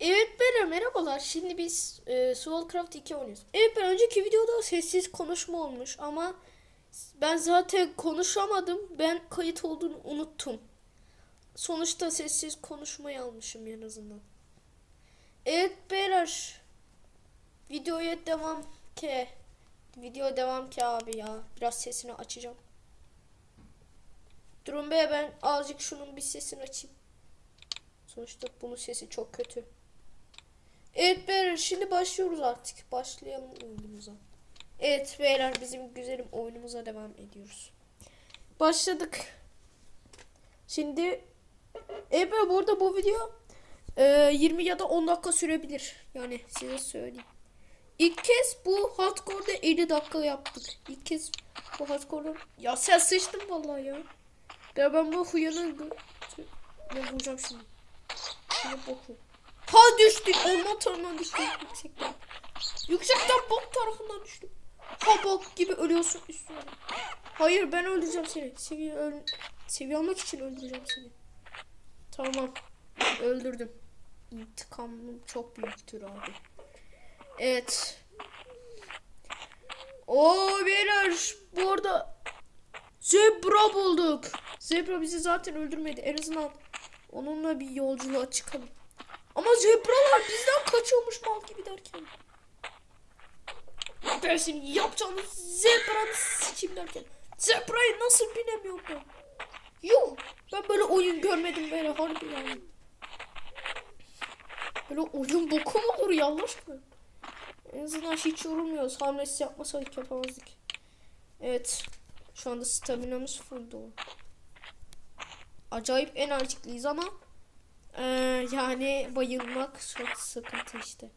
Evet beyler merhabalar. Şimdi biz e, Soulcraft 2 oynuyoruz. Evet ben önceki videoda sessiz konuşma olmuş ama ben zaten konuşamadım. Ben kayıt olduğunu unuttum. Sonuçta sessiz konuşmayı almışım en azından. Evet beyler. Videoya devam ki. Video devam ki abi ya. Biraz sesini açacağım. Durun be ben azıcık şunun bir sesini açayım. Sonuçta bunun sesi çok kötü. Evet beyler şimdi başlıyoruz artık. Başlayalım oyunumuza. Evet beyler bizim güzelim oyunumuza devam ediyoruz. Başladık. Şimdi evet beyler, bu video e, 20 ya da 10 dakika sürebilir. Yani size söyleyeyim. İlk kez bu hardcore'da 50 dakika yaptık. İlk kez bu hardcore'da... Ya sen sıçtın vallahi ya. Ya ben bu huyanı... Ne vuracağım şimdi. Şimdi boku. Ha düştük. Orman tarafından düştük yüksekten. Yüksekten bok tarafından düştüm. Ha bok gibi ölüyorsun üstüne. Hayır ben öldüreceğim seni. Seviye öl seviye almak için öldüreceğim seni. Tamam. Öldürdüm. İntikamım çok büyüktür abi. Evet. Oo beyler bu arada zebra bulduk. Zebra bizi zaten öldürmedi. En azından onunla bir yolculuğa çıkalım. Ama zebralar bizden kaçıyormuş mal gibi derken. Ben şimdi yapacağım zebranı sikeyim derken. Zebrayı nasıl binemiyorum ben? Yuh! Ben böyle oyun görmedim böyle harbi yani. Böyle oyun boku mu olur ya Allah aşkına? En azından hiç yorulmuyoruz. Hamlesi yapmasaydık yapamazdık. Evet. Şu anda staminamız full dolu. Acayip enerjikliyiz ama eee, yani bayılmak çok sıkıntı işte.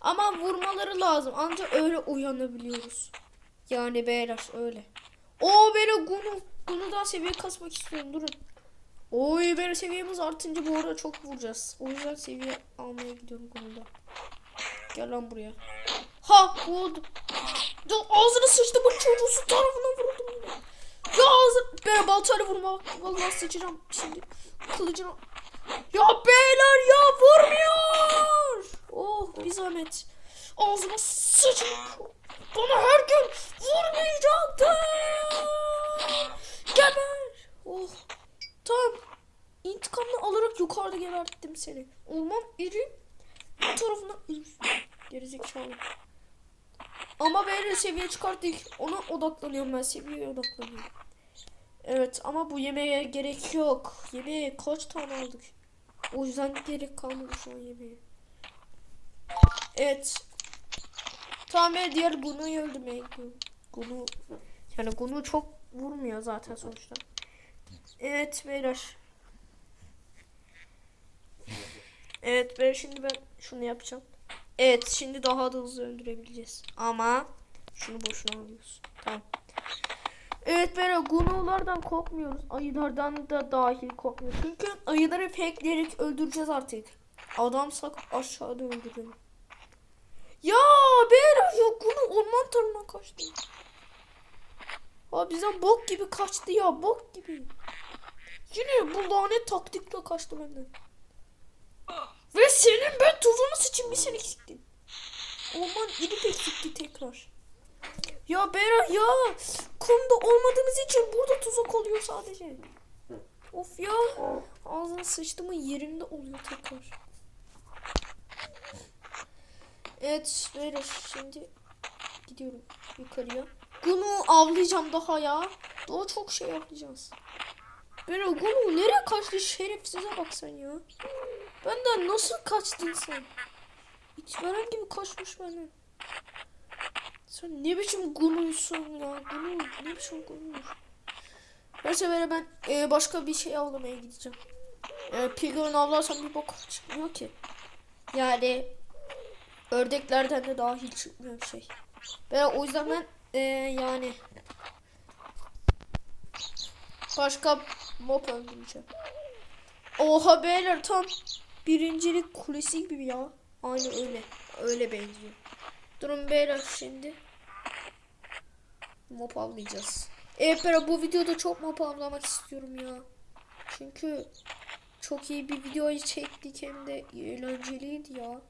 Ama vurmaları lazım. Ancak öyle uyanabiliyoruz. Yani beyler öyle. O böyle Gunu. Gunu daha seviye kasmak istiyorum. Durun. Oy böyle seviyemiz artınca bu arada çok vuracağız. O yüzden seviye almaya gidiyorum Gunu'da. Gel lan buraya. Ha oldu. Ya ağzına sıçtı bu çocuğu su tarafından vurdum. Ya ağzı... Ben baltayla vurma. Vallahi sıçacağım şimdi. Kılıcına. Ya beyler ya vurmuyor. Oh bir zahmet. Ağzıma sıçın. Bana her gün vurmayacaktı. Geber. Oh. Tamam. İntikamını alarak yukarıda geberttim seni. Olmam iri. Bu tarafından iri. Gerizekalı. Ama böyle seviye çıkarttık. Ona odaklanıyorum ben. Seviyeye odaklanıyorum. Evet ama bu yemeğe gerek yok. Yemeğe kaç tane aldık? O yüzden gerek kalmadı şu an. Evet. Tamam ben diğer Gunu'yu öldürmeye. Gunu yani Gunu çok vurmuyor zaten sonuçta. Evet beyler. Evet ben şimdi ben şunu yapacağım. Evet şimdi daha da hızlı öldürebileceğiz. Ama şunu boşuna alıyoruz. Tamam. Evet böyle gunulardan korkmuyoruz. Ayılardan da dahil korkmuyoruz. Çünkü ayıları fakeleyerek öldüreceğiz artık. Adamsak aşağıda öldürelim. Ya beyler ya gunu orman tarafından kaçtı. Abi bizden bok gibi kaçtı ya bok gibi. Yine bu lanet taktikle kaçtı benden. Ve senin ben tuzunu sıçayım bir sen eksiktin. Orman ilip eksikti tekrar. Ya Bera ya kumda olmadığımız için burada tuzak oluyor sadece. Of ya ağzına sıçtımın yerinde oluyor tekrar. Evet böyle şimdi gidiyorum yukarıya. Bunu avlayacağım daha ya. Daha çok şey avlayacağız. Böyle Gunu nereye kaçtı şerefsize bak sen ya. Benden nasıl kaçtın sen? Hiç veren gibi kaçmış benden. Sen ne biçim Gunu'ysun ya? Gunu ne biçim Gunu? Neyse böyle ben e, başka bir şey avlamaya gideceğim. E, Pilgrim avlarsam bir bok çıkmıyor ki. Yani ördeklerden de dahil çıkmıyor bir şey. Ve o yüzden ben e, yani başka mob öldüreceğim. Oha beyler tam birincilik kulesi gibi ya. Aynı öyle. Öyle benziyor. Durun beyler şimdi. Mop avlayacağız. Evet beyler bu videoda çok mop avlamak istiyorum ya. Çünkü çok iyi bir videoyu çektik hem de eğlenceliydi ya.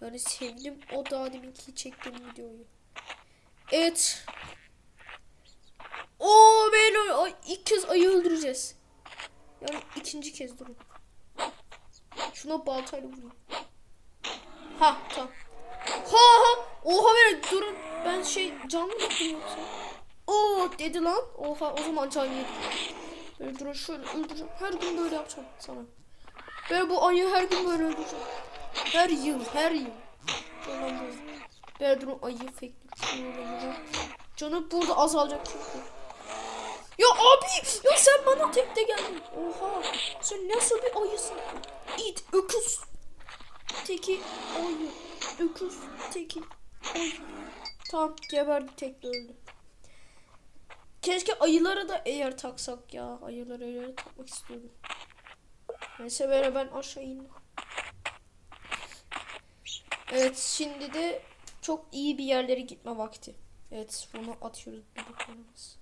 Yani sevdim o daha deminki çektiğim videoyu. Evet. Oo ben ilk kez ayı öldüreceğiz. Yani ikinci kez durun. Şuna baltayla vurayım. Ha tamam. Ha ha. Oha ver durun. Ben şey canlı mı yoksa? Oo dedi lan. Oha o zaman can yedim. Böyle durun şöyle öldüreceğim. Her gün böyle yapacağım sana. Ben bu ayı her gün böyle öldüreceğim. Her yıl, her yıl. Ondan böyle. Ayı şunu öldüreceğim. Canım burada azalacak çünkü. Ya abi ya sen bana tekte geldin. Oha sen nasıl bir ayısın? İt öküz. Teki ayı. Öküz teki ayı. Tamam geberdi tekte öldü. Keşke ayılara da eğer taksak ya. Ayılara eğer takmak istiyorum. Neyse böyle ben aşağı indim. Evet şimdi de çok iyi bir yerlere gitme vakti. Evet bunu atıyoruz bebeklerimiz.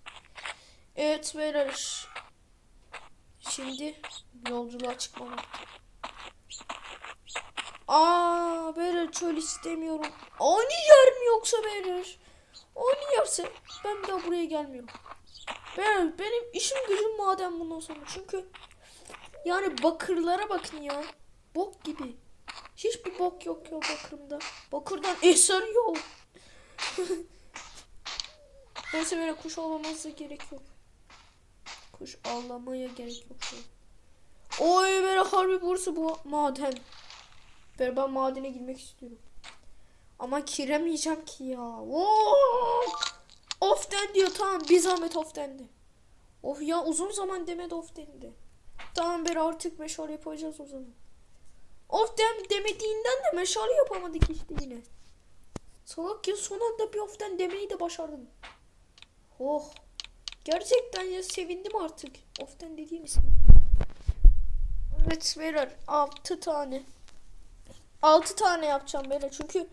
Evet beyler. Şimdi yolculuğa çıkma vakti. Aa beyler çöl istemiyorum. Aynı yer mi yoksa beyler? Aynı yerse ben bir daha buraya gelmiyorum. Ben, benim işim gücüm maden bundan sonra. Çünkü yani bakırlara bakın ya. Bok gibi. Hiçbir bok yok ya bakırımda. Bakırdan eser yok. Neyse böyle kuş avlamanıza gerek yok. Kuş avlamaya gerek yok. Oy böyle harbi burası bu maden. Böyle ben madene girmek istiyorum. Ama giremeyeceğim ki ya. Oo! Of den diyor tamam bir zahmet of dendi. Of ya uzun zaman demedi of dendi. Tamam bir artık meşale yapacağız o zaman. Of dem demediğinden de meşale yapamadık işte yine. Salak ya son anda bir often demeyi de başardım. Oh. Gerçekten ya sevindim artık. Often dediğim ismi. Evet beyler 6 tane. 6 tane yapacağım beyler çünkü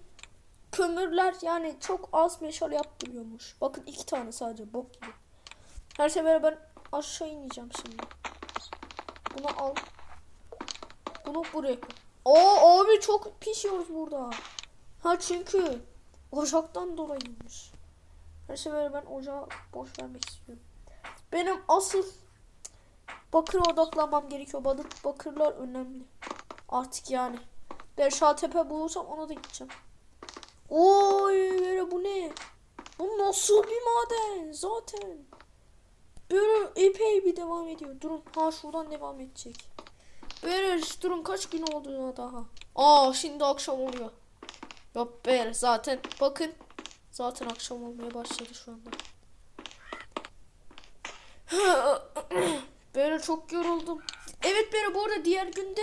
kömürler yani çok az meşale yaptırıyormuş. Bakın iki tane sadece bok gibi. Her sefer ben aşağı ineceğim şimdi. Bunu al. Bunu buraya koy. Oo abi çok pişiyoruz burada. Ha çünkü ocaktan dolayıymış. Her sefer ben ocağı boş vermek istiyorum. Benim asıl bakıra odaklanmam gerekiyor. Bakır, bakırlar önemli. Artık yani. Ben Şatepe bulursam ona da gideceğim. Oy böyle bu ne? Bu nasıl bir maden zaten. Böyle epey bir devam ediyor. Durun ha şuradan devam edecek. Böyle durun kaç gün oldu daha. Aa şimdi akşam oluyor. Yok be zaten bakın. Zaten akşam olmaya başladı şu anda. Böyle çok yoruldum. Evet böyle bu arada diğer günde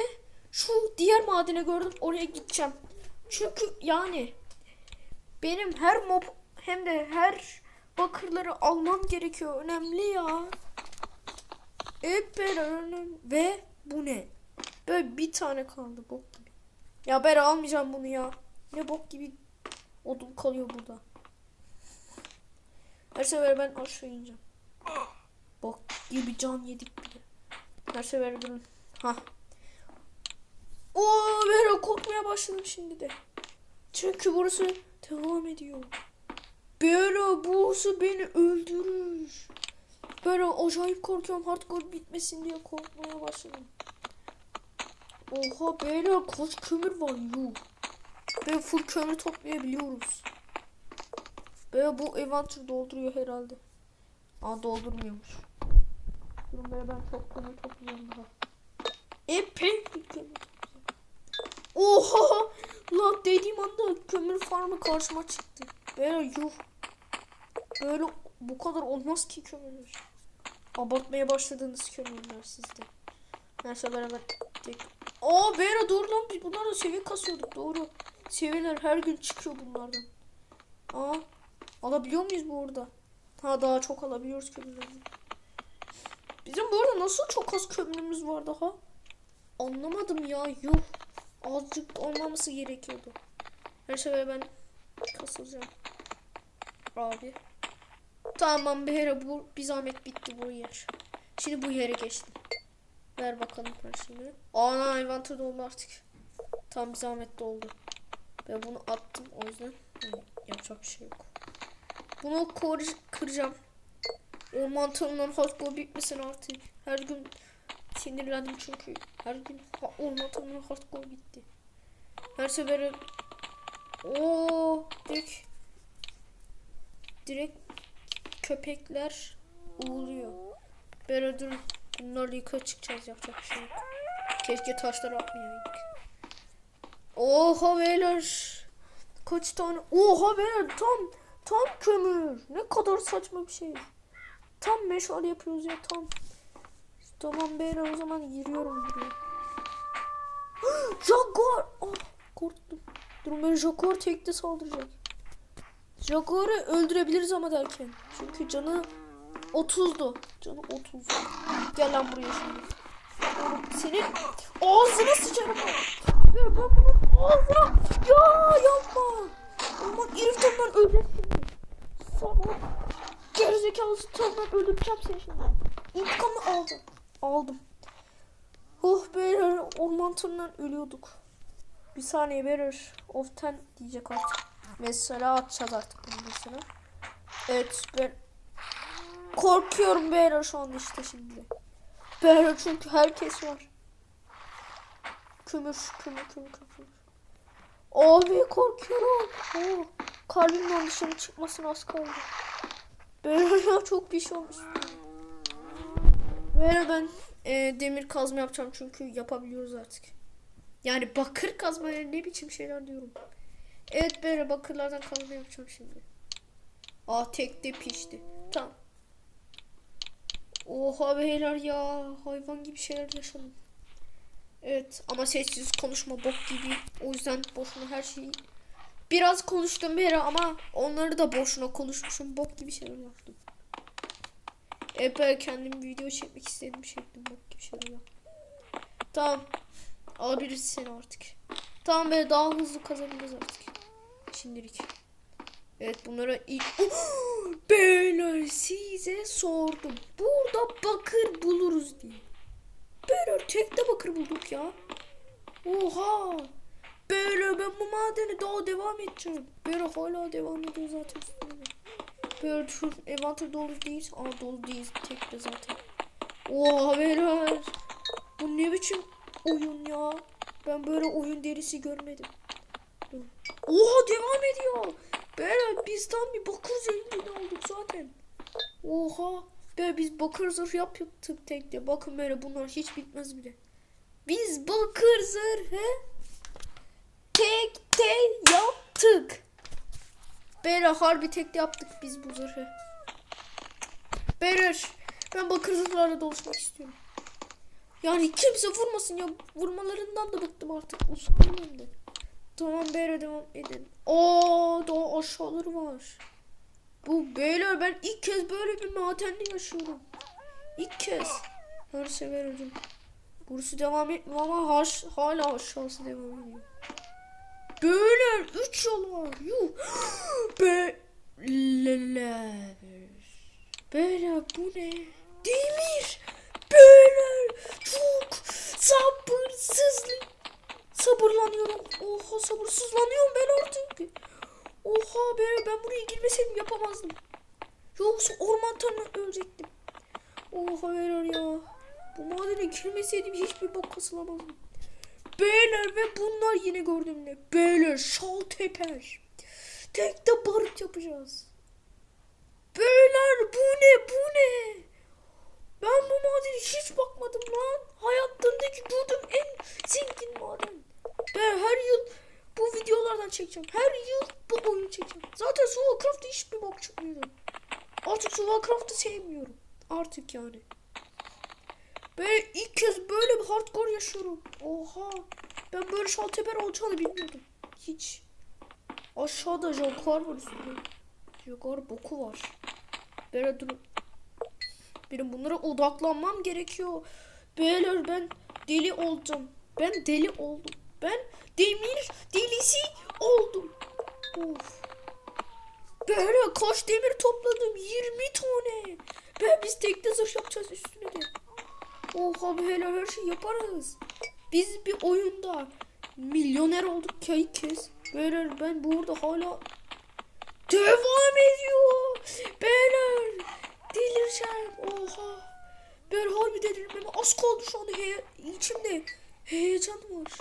şu diğer madene gördüm oraya gideceğim. Çünkü yani benim her mob hem de her bakırları almam gerekiyor. Önemli ya. Önemli. Ve bu ne? Böyle bir tane kaldı bok gibi. Ya ben almayacağım bunu ya. Ne bok gibi odun kalıyor burada. Her sefer ben aşağı ineceğim. Bok gibi can yedik bile. Her sefer durun. Ha. Oo ben korkmaya başladım şimdi de. Çünkü burası devam ediyor. Böyle burası beni öldürür. Böyle acayip korkuyorum hardcore bitmesin diye korkmaya başladım. Oha böyle kaç kömür var yuh. Böyle full kömür toplayabiliyoruz. Böyle bu adventure dolduruyor herhalde. Aa doldurmuyormuş. Durun böyle ben çok kömür toplayacağım daha. Epey bir kömür. Oha! Lan dediğim anda kömür farmı karşıma çıktı. Böyle yuh. Böyle bu kadar olmaz ki kömürler. Abartmaya başladığınız kömürler sizde. Neyse beraber tek. Aa Bera dur lan biz bunlarla seviye kasıyorduk doğru. Seviyeler her gün çıkıyor bunlardan. Aa alabiliyor muyuz bu arada? Ha daha çok alabiliyoruz kömürlerden. Bizim bu arada nasıl çok az kömürümüz var daha? Anlamadım ya yuh. Azıcık olmaması gerekiyordu. Her sefer ben kasılacağım. Abi. Tamam Behra bu bir zahmet bitti bu yer. Şimdi bu yere geçtim. Ver bakalım şimdi. Ana inventory doldu artık. Tam bir zahmet doldu. Ve bunu attım o yüzden yani yapacak bir şey yok. Bunu kıracağım. O mantığımdan hardcore bitmesin artık. Her gün sinirlendim çünkü. Her gün ha, o mantığımdan hardcore bitti. Her sefer o direkt direkt köpekler uğuluyor. Böyle dur bunlarla yukarı çıkacağız yapacak bir şey yok. Keşke taşları atmayaydık. Oha beyler. Kaç tane? Oha beyler tam tam kömür. Ne kadar saçma bir şey. Tam meşale yapıyoruz ya tam. Tamam beyler o zaman giriyorum buraya. Jaguar. Oh, korktum. Durun ben Jaguar tekte saldıracak. Jaguar'ı öldürebiliriz ama derken. Çünkü canı 30'du. Canı 30. Gel lan buraya şimdi. Senin ağzına sıçarım. Ya ben bunun ağzına ya yapma. Aman herif tamdan ölecek şimdi. Sana gerizekalısı tamdan öldüreceğim seni şimdi. İntikamını aldım. Aldım. Oh beyler orman tırından ölüyorduk. Bir saniye verir. Of ten diyecek artık. Mesela atacağız artık bunu mesela. Evet ben korkuyorum beyler şu anda işte şimdi. Beyler çünkü herkes var. Kömür, kömür, kömür, kömür. Abi korkuyorum. Oh, kalbimden dışarı çıkmasına az kaldı. Beyler ya çok bir şey olmuş. Beyler ben e, demir kazma yapacağım çünkü yapabiliyoruz artık. Yani bakır kazma yani ne biçim şeyler diyorum. Evet böyle bakırlardan kazma yapacağım şimdi. Aa tek de pişti. Tamam. Oha beyler ya hayvan gibi şeyler yaşadım. Evet ama sessiz konuşma bok gibi. O yüzden boşuna her şeyi biraz konuştum beyler ama onları da boşuna konuşmuşum. Bok gibi şeyler yaptım. Evet böyle kendim video çekmek istedim çektim bok gibi şeyler yaptım. Tamam. Alabiliriz seni artık. Tamam böyle daha hızlı kazanacağız artık. Şimdilik. Evet bunlara ilk... Beyler size sordum. Burada bakır buluruz diye. Beyler tekte bakır bulduk ya. Oha. Beyler ben bu madeni daha devam edeceğim. Beyler hala devam ediyor zaten. Beyler şu envanter dolu değil. Aa dolu değil. Tekte zaten. Oha beyler. Bu ne biçim oyun ya. Ben böyle oyun derisi görmedim. Oha devam ediyor. Beyler biz tam bir bakır zengini olduk zaten. Oha. Be biz bakır zırh yaptık tekte. Bakın böyle bunlar hiç bitmez bile. Biz bakır zırhı tekte yaptık. Beyler harbi tekte yaptık biz bu zırhı. Beyler ben bakır zırhlarla dolaşmak istiyorum. Yani kimse vurmasın ya. Vurmalarından da bıktım artık. Usandım de. Tamam beyler devam edin. Aa daha aşağıları var. Bu beyler ben ilk kez böyle bir madende yaşıyorum. İlk kez. Her sefer öldüm. Burası devam etmiyor ama haş, hala aşağısı devam ediyor. Beyler 3 yol var. Yuh. Beyler. Beyler bu ne? Demir. Beyler çok sabırsızlık. Sabırlanıyorum. Oha sabırsızlanıyorum ben artık. Oha be ben buraya girmeseydim yapamazdım. Yoksa orman tanrı ölecektim. Oha beyler ya. Bu madene girmeseydim hiçbir bok kasılamazdım. Beyler ve bunlar yine gördüğümde. Beyler şal teper. Tek de barut yapacağız. Beyler bu ne bu ne? Ben bu madene hiç bakmadım lan. Hayatımdaki gördüğüm en zengin maden. Ben her yıl bu videolardan çekeceğim. Her yıl bu oyunu çekeceğim. Zaten Warcraft'ta hiçbir bok çıkmıyor. Artık Warcraft'ı sevmiyorum. Artık yani. Ben ilk kez böyle bir hardcore yaşıyorum. Oha. Ben böyle şalteper olacağını bilmiyordum. Hiç. Aşağıda Jaguar var üstünde. Jaguar boku var. Böyle durun. Benim bunlara odaklanmam gerekiyor. Beyler ben deli oldum. Ben deli oldum. Ben demir delisi oldum. Of. Böyle kaç demir topladım? 20 tane. Ben biz tekne zırh yapacağız üstüne de. Oha beyler her şeyi yaparız. Biz bir oyunda milyoner olduk ki kez. Beyler ben burada hala devam ediyor. Beyler delireceğim. Oha. Ben harbi delirmeme az kaldı şu anda he içimde heyecan var.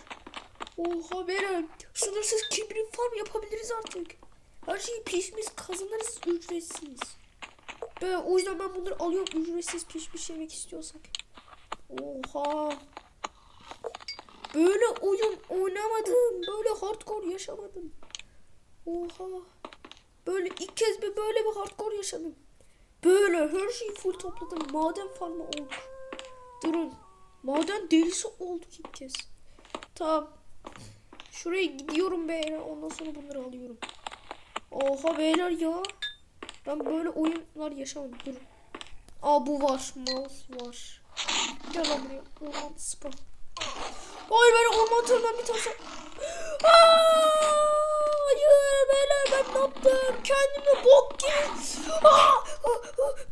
Oha beyler sınırsız kibrit farm yapabiliriz artık. Her şeyi pişmiş kazanırız ücretsiz. Ben, o yüzden ben bunları alıyorum ücretsiz pişmiş yemek istiyorsak. Oha. Böyle oyun oynamadım. Böyle hardcore yaşamadım. Oha. Böyle ilk kez bir böyle bir hardcore yaşadım. Böyle her şeyi full topladım. Maden farmı olduk. Durun. Maden delisi olduk ilk kez. Tamam. Şuraya gidiyorum beyler. Ondan sonra bunları alıyorum. Oha beyler ya. Ben böyle oyunlar yaşamadım. Durun. Aa bu var. Mouse var. Gel lan buraya. Orman spa. Hayır ben orman tırman bir tane. Hayır beyler ben ne yaptım? Kendimi bok gibi.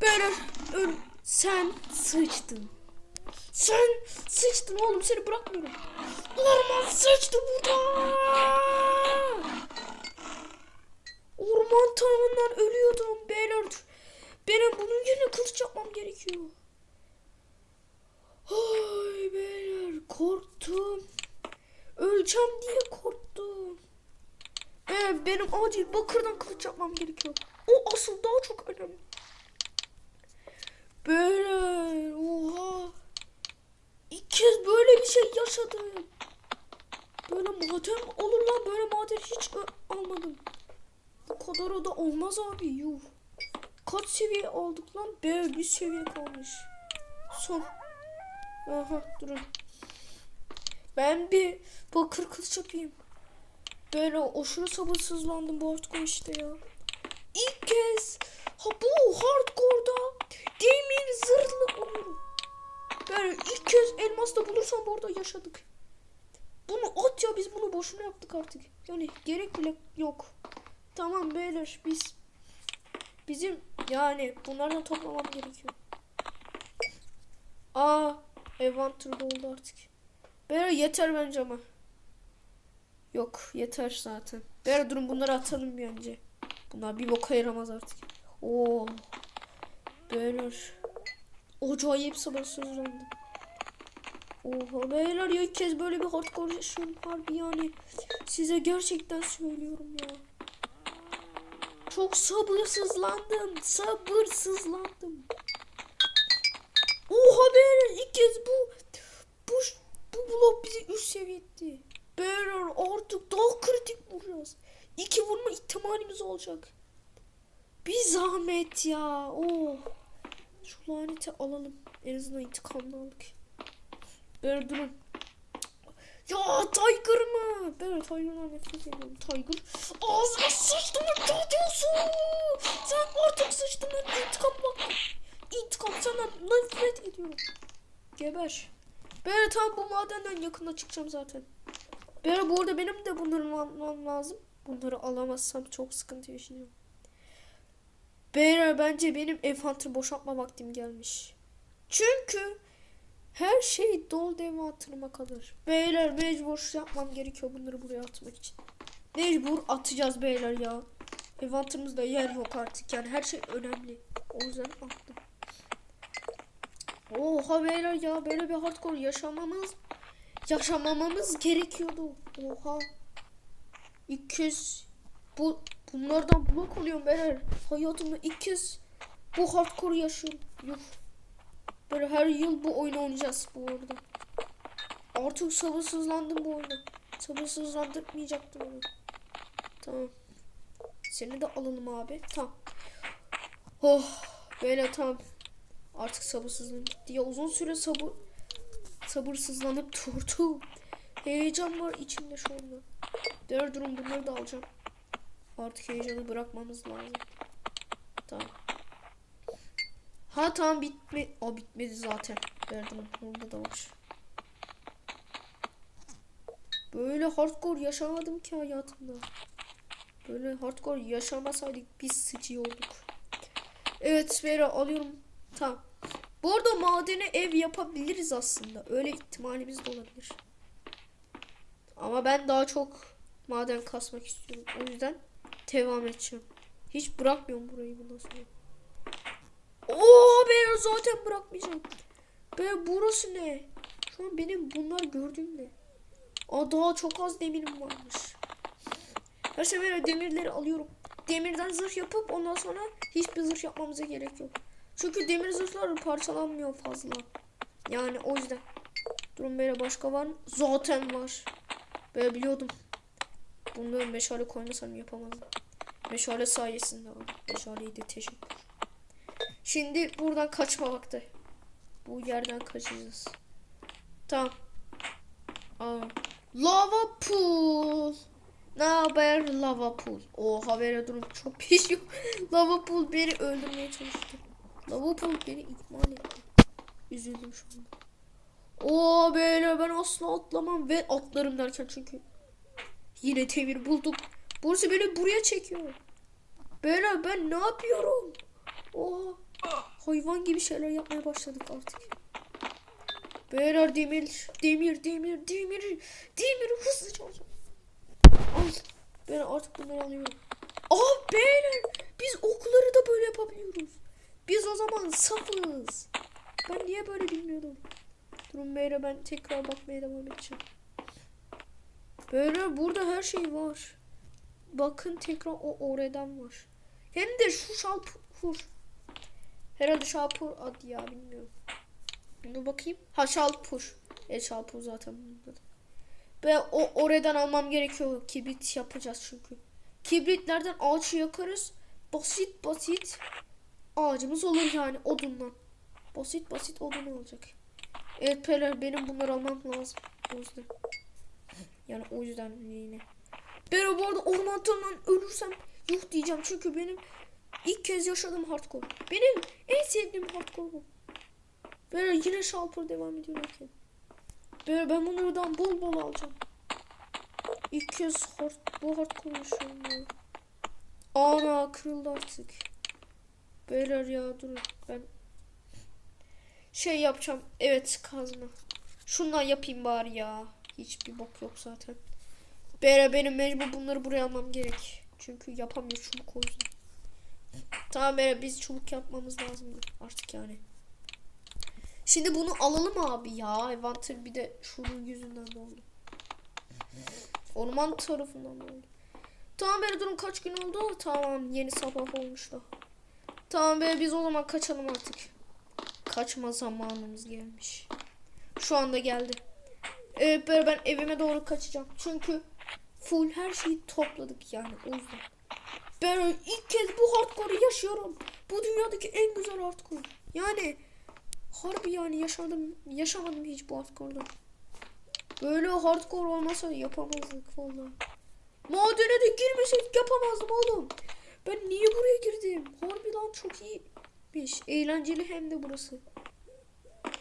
Beyler öl. Sen sıçtın. Sen sıçtın oğlum seni bırakmıyorum. Orman sıçtı burada. Orman tarafından ölüyordum beyler. Benim bunun yerine kılıç yapmam gerekiyor. Ay beyler korktum. Öleceğim diye korktum. Ee, benim acil bakırdan kılıç yapmam gerekiyor. O asıl daha çok önemli. Beyler oha. İlk kez böyle bir şey yaşadım. Böyle maden olur lan böyle maden hiç almadım. Bu kadar o da olmaz abi yuh. Kaç seviye aldık lan? Be bir seviye kalmış. Son. Aha durun. Ben bir bakır kılıç yapayım. Böyle aşırı sabırsızlandım bu hardcore işte ya. İlk kez ha bu hardcore'da demir zırhlı olurum. Ben ilk kez elmasla bulursam bu arada yaşadık. Bunu at ya biz bunu boşuna yaptık artık. Yani gerek bile yok. Tamam beyler biz bizim yani bunlardan toplamam gerekiyor. Aa Evanter doldu artık. Beyler yeter bence ama. Yok yeter zaten. Beyler durun bunları atalım bir önce. Bunlar bir boka yaramaz artık. Oo. Beyler. Acayip sabırsızlandım. Oha beyler ya ilk kez böyle bir hardcore yaşıyorum harbi yani. Size gerçekten söylüyorum ya. Çok sabırsızlandım. Sabırsızlandım. Oha beyler ilk kez bu bu bu blok bizi üst seviye etti. Beyler artık daha kritik vuracağız. İki vurma ihtimalimiz olacak. Bir zahmet ya. Oh. Şu laneti alalım. En azından intikamını aldık. Beyler durun. Ya Tiger mı? Ben Tiger'dan nefret ediyorum. Tiger. Ağzına sıçtım diyorsun? Sen artık sıçtın. İntikam bak. İntikam senden nefret ediyorum. Geber. Ben tam bu madenden yakında çıkacağım zaten. Ben bu arada benim de bunları almam lazım. Bunları alamazsam çok sıkıntı yaşayacağım. Beyler bence benim ev hunter boşaltma vaktim gelmiş. Çünkü her şey dol dev hatırıma kalır. Beyler mecbur yapmam gerekiyor bunları buraya atmak için. Mecbur atacağız beyler ya. Ev yer yok artık yani her şey önemli. O yüzden attım. Oha beyler ya böyle bir hardcore yaşamamız yaşamamamız gerekiyordu. Oha. İlk kez bu bunlardan blok oluyorum beyler. Hayatımda ilk kez bu hardcore yaşıyorum. Yuh. Böyle her yıl bu oyunu oynayacağız bu arada. Artık sabırsızlandım bu oyuna. Sabırsızlandırmayacaktım onu. Tamam. Seni de alalım abi. Tamam. Oh. Böyle tamam. Artık sabırsızlığım gitti. Ya uzun süre sabır sabırsızlanıp durdum. Heyecan var içimde şu anda. Diğer durum bunları da alacağım. Artık heyecanı bırakmamız lazım. Tamam. Ha tamam bitme. O bitmedi zaten. Derdim burada da var. Böyle hardcore yaşamadım ki hayatımda. Böyle hardcore yaşamasaydık biz sıçıyorduk. Evet Vera alıyorum. Tamam. Bu arada madene ev yapabiliriz aslında. Öyle ihtimalimiz de olabilir. Ama ben daha çok maden kasmak istiyorum. O yüzden devam edeceğim. Hiç bırakmıyorum burayı bundan sonra. Oo ben zaten bırakmayacağım. Be burası ne? Şu an benim bunlar gördüğüm ne? Aa daha çok az demirim varmış. Her sefer demirleri alıyorum. Demirden zırh yapıp ondan sonra hiçbir zırh yapmamıza gerek yok. Çünkü demir zırhlar parçalanmıyor fazla. Yani o yüzden. Durun böyle başka var mı? Zaten var. Böyle biliyordum. Bunları meşale koymasam yapamazdım. Meşale sayesinde aldım. Meşaleyi de teşekkür. Şimdi buradan kaçma vakti. Bu yerden kaçacağız. Tamam. Aa. Lava pool. Ne haber lava pool? O habere durum çok pişiyor. lava pool beni öldürmeye çalıştı. Lava pool beni ihmal etti. Üzüldüm şu anda. Oo böyle ben asla atlamam ve atlarım derken çünkü yine temir bulduk. Burası beni buraya çekiyor. Böyle ben ne yapıyorum? Oo hayvan gibi şeyler yapmaya başladık artık. Beyler demir, demir, demir, demir, demir hızlıca alacağım. Al. Ben artık bunları alıyorum. Aa beyler biz okları da böyle yapabiliyoruz. Biz o zaman safız. Ben niye böyle bilmiyordum. Durun beyler ben tekrar bakmaya devam edeceğim. Beyler burada her şey var. Bakın tekrar o oradan var. Hem de şu şalpur. Herhalde şalpur adı ya bilmiyorum. Dur bakayım. Ha şalpur. E şalpur zaten burada. Ve o oradan almam gerekiyor. Kibrit yapacağız çünkü. Kibritlerden ağaçı yakarız. Basit basit ağacımız olur yani odundan. Basit basit odun olacak. Evet Peler benim bunları almam lazım. O yüzden. Yani o yüzden yine. Ben bu arada orman ölürsem yuh diyeceğim. Çünkü benim ilk kez yaşadığım hardcore. Benim en sevdiğim hardcore bu. Böyle yine şalpır devam ediyorlarken. Böyle ben bunlardan bol bol alacağım. İlk kez hard, bu hardcore yaşıyorum ya. Ana kırıldı artık. Beyler ya durun ben şey yapacağım. Evet kazma. Şundan yapayım bari ya. Hiçbir bok yok zaten. Beyler benim mecbur bunları buraya almam gerek. Çünkü yapamıyor çubuk o yüzden. Tamam beyler biz çubuk yapmamız lazım artık yani. Şimdi bunu alalım abi ya. Evanter bir de şunun yüzünden de oldu. Orman tarafından da oldu. Tamam beyler durun kaç gün oldu? Tamam yeni sabah olmuş da. Tamam be biz o zaman kaçalım artık. Kaçma zamanımız gelmiş. Şu anda geldi. Evet böyle ben evime doğru kaçacağım. Çünkü full her şeyi topladık yani o yüzden. Ben ilk kez bu hardcore'u yaşıyorum. Bu dünyadaki en güzel hardcore. Yani harbi yani yaşadım yaşamadım hiç bu hardcore'da. Böyle hardcore olmasa yapamazdık vallahi. Madene de girmeseydik yapamazdım oğlum. Ben niye buraya girdim? Harbi lan çok iyiymiş. Eğlenceli hem de burası.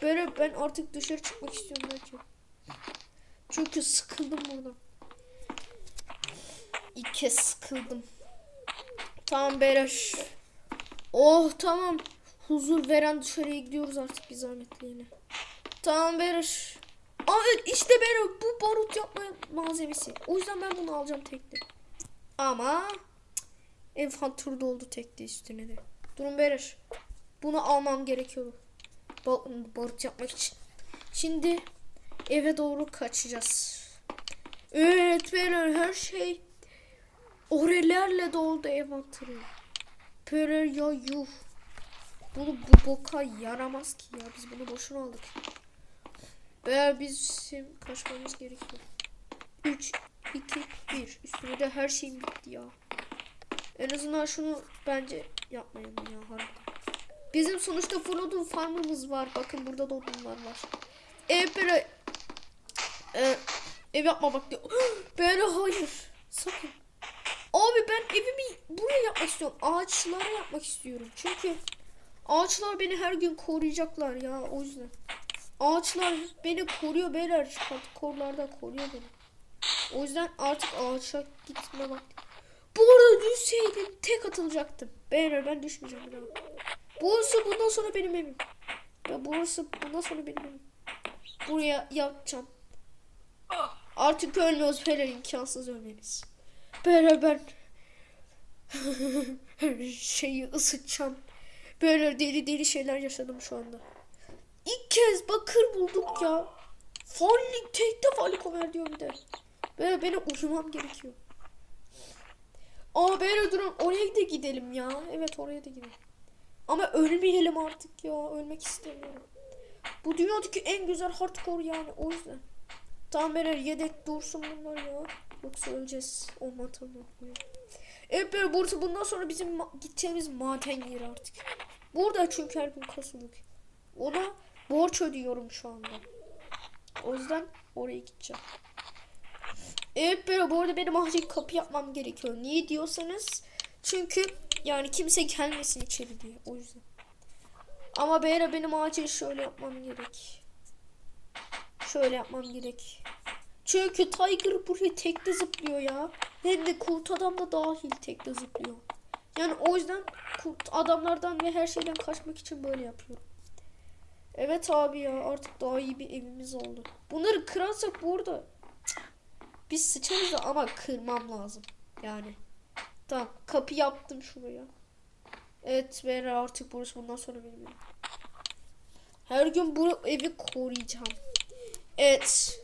Böyle ben artık dışarı çıkmak istiyorum belki. Çünkü sıkıldım buradan. İlk kez sıkıldım. Tamam beyler. Oh tamam. Huzur veren dışarıya gidiyoruz artık bir zahmetliğine. Tamam beyler. Aa evet işte beyler bu barut yapma malzemesi. O yüzden ben bunu alacağım tekte. Ama Enfantur doldu tekte üstüne de. Durun beyler. Bunu almam gerekiyordu. Ba barut yapmak için. Şimdi eve doğru kaçacağız. Beyler her şey orelerle doldu envanterim. Beyler ya yuh. Bunu bu boka yaramaz ki ya. Biz bunu boşuna aldık. Beyler bizim kaçmamız gerekiyor. 3, 2, 1. Üstüne de her şeyim bitti ya. En azından şunu bence yapmayalım ya harbiden. Bizim sonuçta full farmımız var. Bakın burada da odunlar var. Ev böyle e, ev yapma bak diyor. Böyle hayır. Sakın. Abi ben evimi buraya yapmak istiyorum. Ağaçlara yapmak istiyorum. Çünkü ağaçlar beni her gün koruyacaklar ya o yüzden. Ağaçlar beni koruyor beyler. Korlarda koruyor beni. O yüzden artık ağaça gitme vakti. Bu arada düşseydim tek atılacaktım. Beyler ben düşmeyeceğim bir. Burası bundan sonra benim evim. Ve burası bundan sonra benim evim. Buraya yapacağım. Artık ölmüyoruz böyle imkansız ölmemiz. Böyle ben şeyi ısıtacağım. Böyle deli deli şeyler yaşadım şu anda. İlk kez bakır bulduk ya. Fallik tek defa likomer diyor bir de. Böyle benim uyumam gerekiyor. Aa böyle durun oraya da gidelim ya. Evet oraya da gidelim. Ama ölmeyelim artık ya. Ölmek istemiyorum. Bu dünyadaki en güzel hardcore yani o yüzden. Tamam yedek dursun bunlar ya. Yoksa öleceğiz. Olma tamam. Evet böyle burası bundan sonra bizim ma- gideceğimiz maden yeri artık. Burada çünkü her gün kasılık. Ona borç ödüyorum şu anda. O yüzden oraya gideceğim. Evet böyle bu arada benim acil kapı yapmam gerekiyor. Niye diyorsanız çünkü yani kimse gelmesin içeri diye o yüzden. Ama beyler benim acil şöyle yapmam gerek. Şöyle yapmam gerek. Çünkü Tiger buraya tekte zıplıyor ya. Hem de kurt adam da dahil tekte zıplıyor. Yani o yüzden kurt adamlardan ve her şeyden kaçmak için böyle yapıyorum. Evet abi ya artık daha iyi bir evimiz oldu. Bunları kırarsak burada biz sıçarız ama kırmam lazım. Yani. Tamam kapı yaptım şuraya. Evet ben artık burası bundan sonra benim. Her gün bu evi koruyacağım. Evet.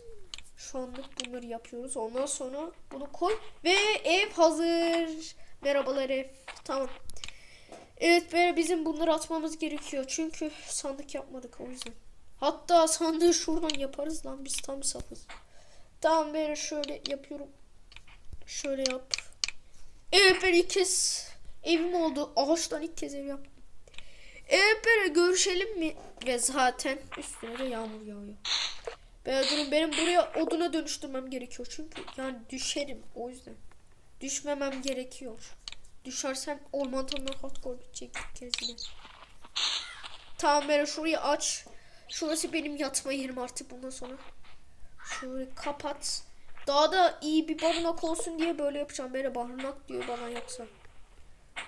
Şu anlık bunları yapıyoruz. Ondan sonra bunu koy. Ve ev hazır. Merhabalar ev. Tamam. Evet böyle bizim bunları atmamız gerekiyor. Çünkü sandık yapmadık o yüzden. Hatta sandığı şuradan yaparız lan. Biz tam safız. Tamam böyle şöyle yapıyorum. Şöyle yap. Evet ben ilk kez evim oldu. Ağaçtan ilk kez ev yaptım. Evet böyle görüşelim mi? Ve zaten üstüne de yağmur yağıyor. Ben durun benim buraya oduna dönüştürmem gerekiyor. Çünkü yani düşerim o yüzden. Düşmemem gerekiyor. Düşersem orman tanrı hardcore bitecek bir kez yine. Tamam böyle şurayı aç. Şurası benim yatma yerim artık bundan sonra. Şöyle kapat. Daha da iyi bir barınak olsun diye böyle yapacağım. Böyle barınak diyor bana yoksa.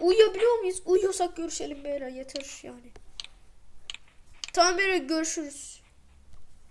Uyuyabiliyor muyuz? Uyuyorsak görüşelim böyle yeter yani. Tamam böyle görüşürüz.